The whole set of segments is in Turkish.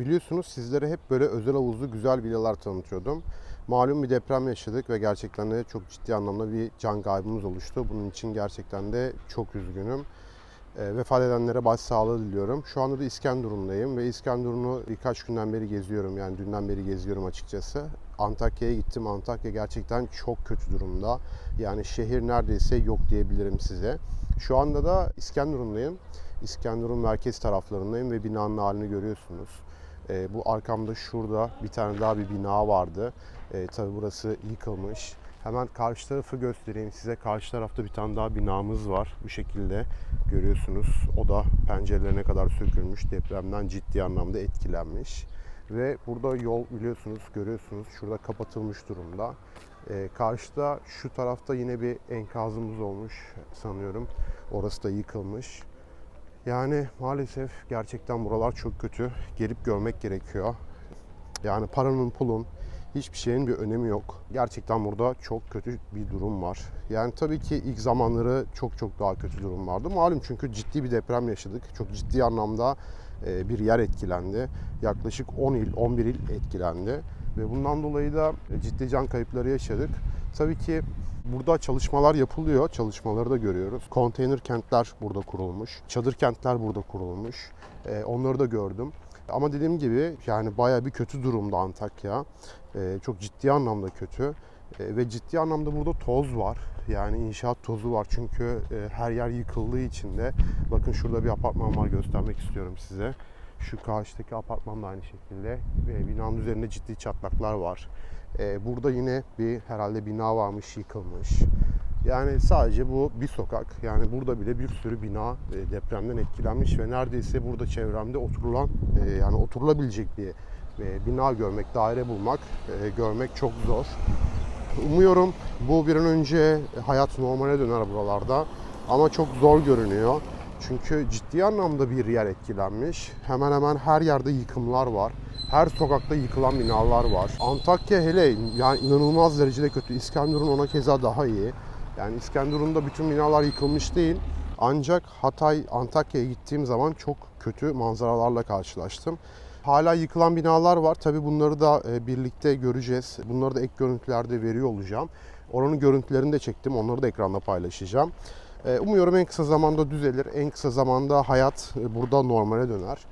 Biliyorsunuz sizlere hep böyle özel havuzlu güzel villalar tanıtıyordum. Malum bir deprem yaşadık ve gerçekten de çok ciddi anlamda bir can kaybımız oluştu. Bunun için gerçekten de çok üzgünüm. E, vefat edenlere başsağlığı diliyorum. Şu anda da İskenderun'dayım ve İskenderun'u birkaç günden beri geziyorum. Yani dünden beri geziyorum açıkçası. Antakya'ya gittim. Antakya gerçekten çok kötü durumda. Yani şehir neredeyse yok diyebilirim size. Şu anda da İskenderun'dayım. İskenderun merkez taraflarındayım ve binanın halini görüyorsunuz. E, bu arkamda şurada bir tane daha bir bina vardı. E, tabii burası yıkılmış. Hemen karşı tarafı göstereyim size. Karşı tarafta bir tane daha binamız var. Bu şekilde görüyorsunuz. O da pencerelerine kadar sökülmüş. Depremden ciddi anlamda etkilenmiş. Ve burada yol biliyorsunuz, görüyorsunuz. Şurada kapatılmış durumda. Ee, karşıda şu tarafta yine bir enkazımız olmuş sanıyorum. Orası da yıkılmış. Yani maalesef gerçekten buralar çok kötü. Gelip görmek gerekiyor. Yani paranın pulun hiçbir şeyin bir önemi yok. Gerçekten burada çok kötü bir durum var. Yani tabii ki ilk zamanları çok çok daha kötü durum vardı. Malum çünkü ciddi bir deprem yaşadık. Çok ciddi anlamda e, bir yer etkilendi. Yaklaşık 10 il, 11 il etkilendi. Ve bundan dolayı da ciddi can kayıpları yaşadık. Tabii ki burada çalışmalar yapılıyor. Çalışmaları da görüyoruz. Konteyner kentler burada kurulmuş. Çadır kentler burada kurulmuş. E, Onları da gördüm. Ama dediğim gibi yani bayağı bir kötü durumda Antakya. Ee, çok ciddi anlamda kötü. Ee, ve ciddi anlamda burada toz var. Yani inşaat tozu var çünkü e, her yer yıkıldığı için de bakın şurada bir apartman var göstermek istiyorum size. Şu karşıdaki apartman da aynı şekilde. Ve binanın üzerinde ciddi çatlaklar var. Ee, burada yine bir herhalde bina varmış yıkılmış. Yani sadece bu bir sokak. Yani burada bile bir sürü bina e, depremden etkilenmiş ve neredeyse burada çevremde oturulan e, yani oturulabilecek bir e, bina görmek, daire bulmak, e, görmek çok zor. Umuyorum bu bir an önce hayat normale döner buralarda. Ama çok zor görünüyor. Çünkü ciddi anlamda bir yer etkilenmiş. Hemen hemen her yerde yıkımlar var. Her sokakta yıkılan binalar var. Antakya hele yani inanılmaz derecede kötü. İskenderun ona keza daha iyi. Yani İskenderun'da bütün binalar yıkılmış değil. Ancak Hatay, Antakya'ya gittiğim zaman çok kötü manzaralarla karşılaştım. Hala yıkılan binalar var. Tabii bunları da e, birlikte göreceğiz. Bunları da ek görüntülerde veriyor olacağım. Oranın görüntülerini de çektim. Onları da ekranda paylaşacağım. E, Umuyorum en kısa zamanda düzelir. En kısa zamanda hayat e, burada normale döner.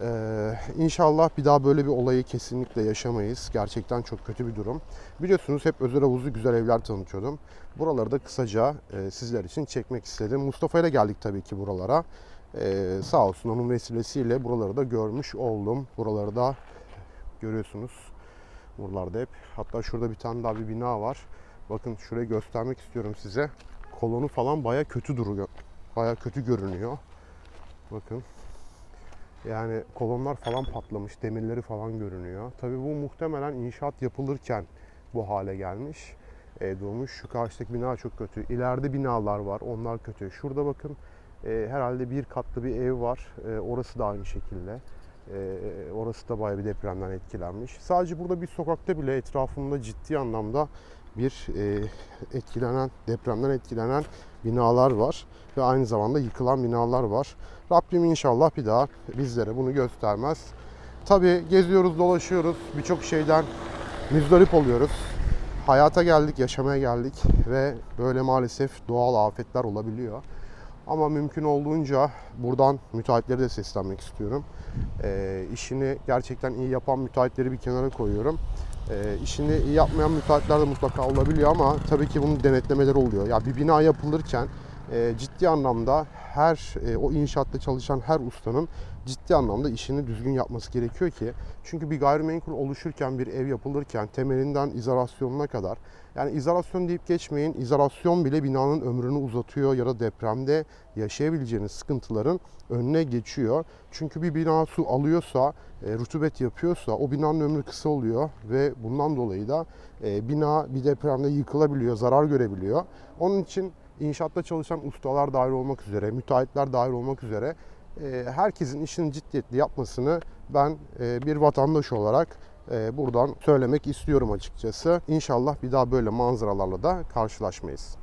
Ee, inşallah bir daha böyle bir olayı kesinlikle yaşamayız. Gerçekten çok kötü bir durum. Biliyorsunuz hep özel havuzlu güzel evler tanıtıyordum. Buraları da kısaca e, sizler için çekmek istedim. Mustafa ile geldik tabii ki buralara. Ee, sağ olsun onun vesilesiyle buraları da görmüş oldum. Buraları da görüyorsunuz. Buralarda hep. Hatta şurada bir tane daha bir bina var. Bakın şurayı göstermek istiyorum size. Kolonu falan baya kötü duruyor. Baya kötü görünüyor. Bakın. Yani kolonlar falan patlamış, demirleri falan görünüyor. Tabii bu muhtemelen inşaat yapılırken bu hale gelmiş. E, durmuş. Şu karşıdaki bina çok kötü. İleride binalar var, onlar kötü. Şurada bakın e, herhalde bir katlı bir ev var. E, orası da aynı şekilde. E, orası da bayağı bir depremden etkilenmiş. Sadece burada bir sokakta bile etrafımda ciddi anlamda bir e, etkilenen, depremden etkilenen binalar var. Ve aynı zamanda yıkılan binalar var. Rabbim inşallah bir daha bizlere bunu göstermez. Tabii geziyoruz, dolaşıyoruz. Birçok şeyden müzdarip oluyoruz. Hayata geldik, yaşamaya geldik ve böyle maalesef doğal afetler olabiliyor. Ama mümkün olduğunca buradan müteahhitlere de seslenmek istiyorum. E, işini gerçekten iyi yapan müteahhitleri bir kenara koyuyorum. E, işini yapmayan müteahhitler de mutlaka olabiliyor ama tabii ki bunun denetlemeleri oluyor. Ya bir bina yapılırken e, ciddi anlamda her e, o inşaatta çalışan her ustanın ciddi anlamda işini düzgün yapması gerekiyor ki çünkü bir gayrimenkul oluşurken bir ev yapılırken temelinden izolasyonuna kadar yani izolasyon deyip geçmeyin izolasyon bile binanın ömrünü uzatıyor ya da depremde yaşayabileceğiniz sıkıntıların önüne geçiyor. Çünkü bir bina su alıyorsa, e, rutubet yapıyorsa o binanın ömrü kısa oluyor ve bundan dolayı da e, bina bir depremde yıkılabiliyor, zarar görebiliyor. Onun için inşaatta çalışan ustalar dahil olmak üzere, müteahhitler dahil olmak üzere e, herkesin işini ciddiyetli yapmasını ben e, bir vatandaş olarak e, buradan söylemek istiyorum açıkçası. İnşallah bir daha böyle manzaralarla da karşılaşmayız.